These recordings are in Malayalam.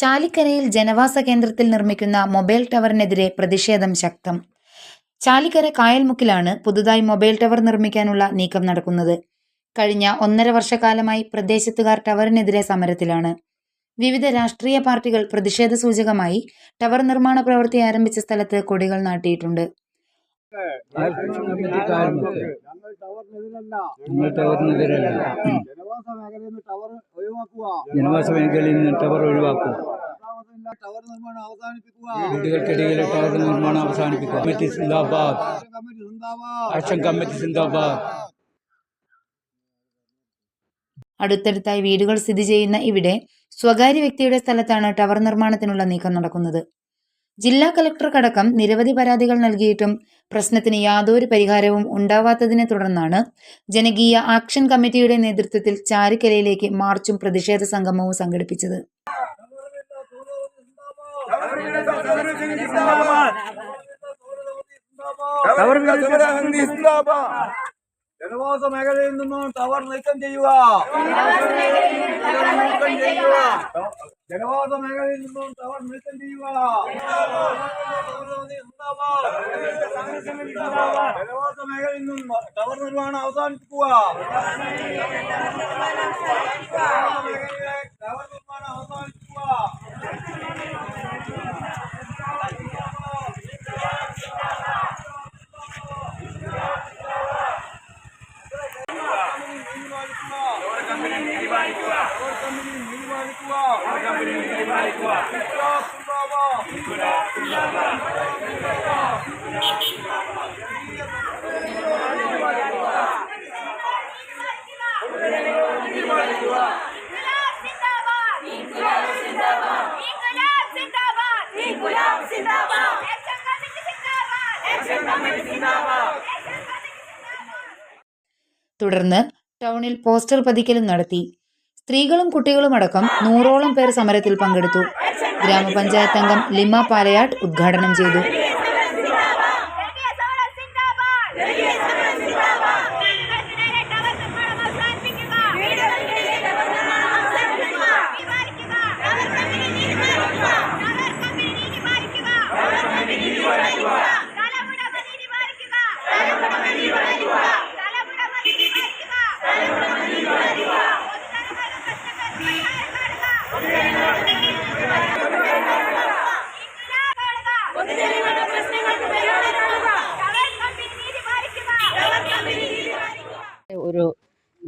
ചാലിക്കരയിൽ ജനവാസ കേന്ദ്രത്തിൽ നിർമ്മിക്കുന്ന മൊബൈൽ ടവറിനെതിരെ പ്രതിഷേധം ശക്തം. ചാലിക്കര കായൽമുക്കിലാണ് പുതുതായി മൊബൈൽ ടവർ നിർമ്മിക്കാനുള്ള നീക്കം നടക്കുന്നത്. കഴിഞ്ഞ ഒന്നര വർഷക്കാലമായി പ്രദേശത്തുകാർ ടവറിനെതിരെ സമരത്തിലാണ്. വിവിധ രാഷ്ട്രീയ പാർട്ടികൾ പ്രതിഷേധ സൂചകമായി ടവർ നിർമ്മാണ പ്രവൃത്തി ആരംഭിച്ച സ്ഥലത്ത് കൊടികൾ നാട്ടിയിട്ടുണ്ട്. ടവറിനെതിരല്ല. ഞങ്ങൾ ടവറിനെതിരല്ല. ജനവാസ മേഖലയിൽ നിന്ന് ടവർ ഒഴിവാക്കുക. വീടുകൾക്കിടയിലെ ടവർ നിർമ്മാണം അവസാനിപ്പിക്കുക. കമ്മിറ്റി സിന്ദാബാദ്. ആക്ഷൻ കമ്മിറ്റി സിന്ദാബാദ്. അടുത്തടുത്തായി വീടുകൾ സ്ഥിതി ചെയ്യുന്ന ഇവിടെ സ്വകാര്യ വ്യക്തിയുടെ സ്ഥലത്താണ് ടവർ നിർമ്മാണത്തിനുള്ള നീക്കം നടക്കുന്നത്. ജില്ലാ കലക്ടർക്കടക്കം നിരവധി പരാതികൾ നൽകിയിട്ടും പ്രശ്നത്തിന് യാതൊരു പരിഹാരവും ഉണ്ടാവാത്തതിനെ തുടർന്നാണ് ജനകീയ ആക്ഷൻ കമ്മിറ്റിയുടെ നേതൃത്വത്തിൽ ചാരിക്കരയിലേക്ക് മാർച്ചും പ്രതിഷേധ സംഗമവും സംഘടിപ്പിച്ചത്. ജനവാസ മേഖലയിൽ നിന്നും ടവർ നീക്കം ചെയ്യുക. ജനവാസ മേഖലയിൽ നിന്നും ടവർ നീക്കം ചെയ്യുക ജനവാസ മേഖലയിൽ നിന്നും ടവർ നിർമ്മാണം അവസാനിപ്പിക്കുക ജനവാസ മേഖലയിലെ ടവർ നിർമ്മാണം അവസാനിപ്പിക്കുക ഇൻകുലാബ് സിന്ദാബാദ് ഇൻകുലാബ് സിന്ദാബാദ് തുടർന്ന് ടൗണിൽ പോസ്റ്റർ പതിക്കലും നടത്തി. സ്ത്രീകളും കുട്ടികളും അടക്കം നൂറോളം പേർ സമരത്തിൽ പങ്കെടുത്തു. ഗ്രാമപഞ്ചായത്ത് അംഗം ലിമ പാലയാട്ട് ഉദ്ഘാടനം ചെയ്തു.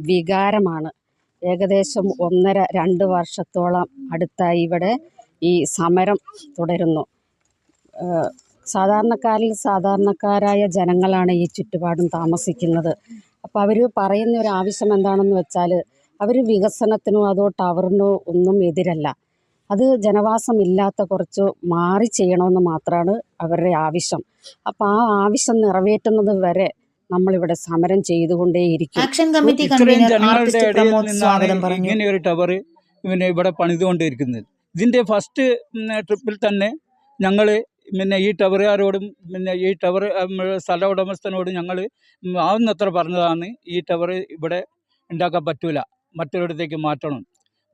വികാരമാണ്. ഏകദേശം ഒന്നര രണ്ട് വർഷത്തോളം അടുത്തായി ഇവിടെ ഈ സമരം തുടരുന്നു. സാധാരണക്കാരിൽ സാധാരണക്കാരായ ജനങ്ങളാണ് ഈ ചുറ്റുപാടും താമസിക്കുന്നത്. അപ്പോൾ അവർ പറയുന്ന ഒരു ആവശ്യം എന്താണെന്ന് വെച്ചാൽ അവർ വികസനത്തിനോ അതോ ടവറിനോ ഒന്നും എതിരല്ല. അത് ജനവാസം ഇല്ലാത്ത കുറച്ച് മാറി ചെയ്യണമെന്ന് മാത്രമാണ് അവരുടെ ആവശ്യം. അപ്പോൾ ആ ആവശ്യം നിറവേറ്റുന്നത് വരെ നമ്മളിവിടെ സമരം ചെയ്തുകൊണ്ടേയിരിക്കും. ആക്ഷൻ കമ്മിറ്റി ഇത്രയും കൺവീനർ ജനങ്ങളുടെ ഇടയിൽ പ്രമോദ് സ്വാഗതം നിന്നാണ് പറഞ്ഞു. ഇങ്ങനെ ഒരു ടവർ പിന്നെ ഇവിടെ പണിതുകൊണ്ടിരിക്കുന്നത് ഇതിന്റെ ഫസ്റ്റ് ട്രിപ്പിൽ തന്നെ ഞങ്ങൾ പിന്നെ ഈ ടവറുകാരോടും പിന്നെ ഈ ടവർ സ്ഥല ഉടമസ്ഥനോടും ഞങ്ങൾ ആവുന്നത്ര പറഞ്ഞതാണ് ഈ ടവർ ഇവിടെ ഉണ്ടാക്കാൻ പറ്റൂല. മറ്റൊരിടത്തേക്ക് മാറ്റണം.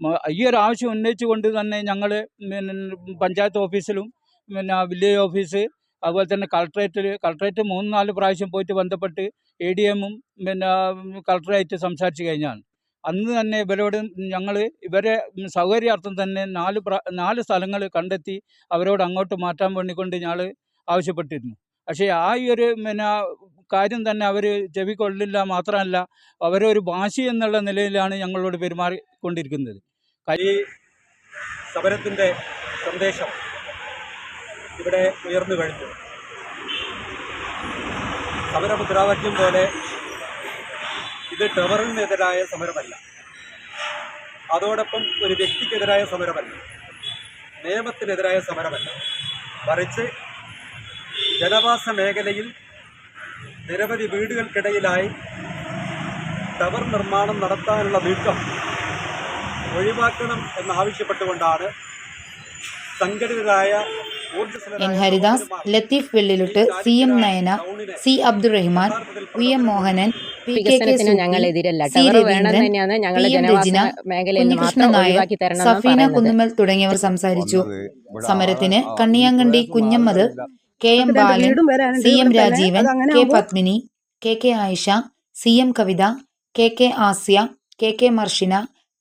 മ- ഈ ഒരു ആവശ്യം ഉന്നയിച്ചുകൊണ്ട് തന്നെ ഞങ്ങൾ പിന്നെ പഞ്ചായത്ത് ഓഫീസിലും പിന്നെ വില്ലേജ് ഓഫീസ് അതുപോലെ തന്നെ കളക്ട്രേറ്റിൽ കളക്ട്രേറ്റ് മൂന്ന് നാല് പ്രാവശ്യം പോയിട്ട് ബന്ധപ്പെട്ട് എ ഡി എമ്മും പിന്നെ കളക്ടറായിട്ട് സംസാരിച്ച് കഴിഞ്ഞാണ്. അന്ന് തന്നെ ഇവരോട് ഞങ്ങൾ ഇവരെ സൗകര്യാർത്ഥം തന്നെ നാല് നാല് സ്ഥലങ്ങൾ കണ്ടെത്തി അവരോട് അങ്ങോട്ട് മാറ്റാൻ വേണ്ടിക്കൊണ്ട് ഞങ്ങൾ ആവശ്യപ്പെട്ടിരുന്നു. പക്ഷേ ആ ഒരു പിന്നെ കാര്യം തന്നെ അവർ ചെവിക്കൊള്ളില്ല മാത്രമല്ല അവരൊരു ഭാഷി എന്നുള്ള നിലയിലാണ് ഞങ്ങളോട് പെരുമാറിക്കൊണ്ടിരിക്കുന്നത്. കൈ സമരത്തിന്റെ സന്ദേശം ഇവിടെ ഉയർന്നു കഴിഞ്ഞു. സമരമുദ്രാവാക്യം പോലെ ഇത് ടവറിനെതിരായ സമരമല്ല. അതോടൊപ്പം ഒരു വ്യക്തിക്കെതിരായ സമരമല്ല. നിയമത്തിനെതിരായ സമരമല്ല. മറിച്ച് ജനവാസ മേഖലയിൽ നിരവധി വീടുകൾക്കിടയിലായി ടവർ നിർമ്മാണം നടത്താനുള്ള നീക്കം ഒഴിവാക്കണം എന്നാവശ്യപ്പെട്ടുകൊണ്ടാണ് സംഘടിതരായ N Haridas Latheef Vellilutt C M Nayana C Abdurahiman V M Mohanan P. K. K. Safeena Kunnummal തുടങ്ങിയവർ സംസാരിച്ചു സമരത്തിന് Kanniyankandi Kunhammad K M Balan C M Rajeevan K Padmini K K Ayisha C M Kavitha K K Asya K K Marshina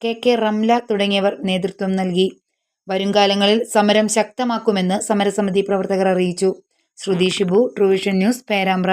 K K Ramla തുടങ്ങിയവർ നേതൃത്വം നൽകി വരുംകാലങ്ങളിൽ സമരം ശക്തമാക്കുമെന്ന് സമരസമിതി പ്രവർത്തകർ അറിയിച്ചു. Sruthi Shibu Truevision news Perambra.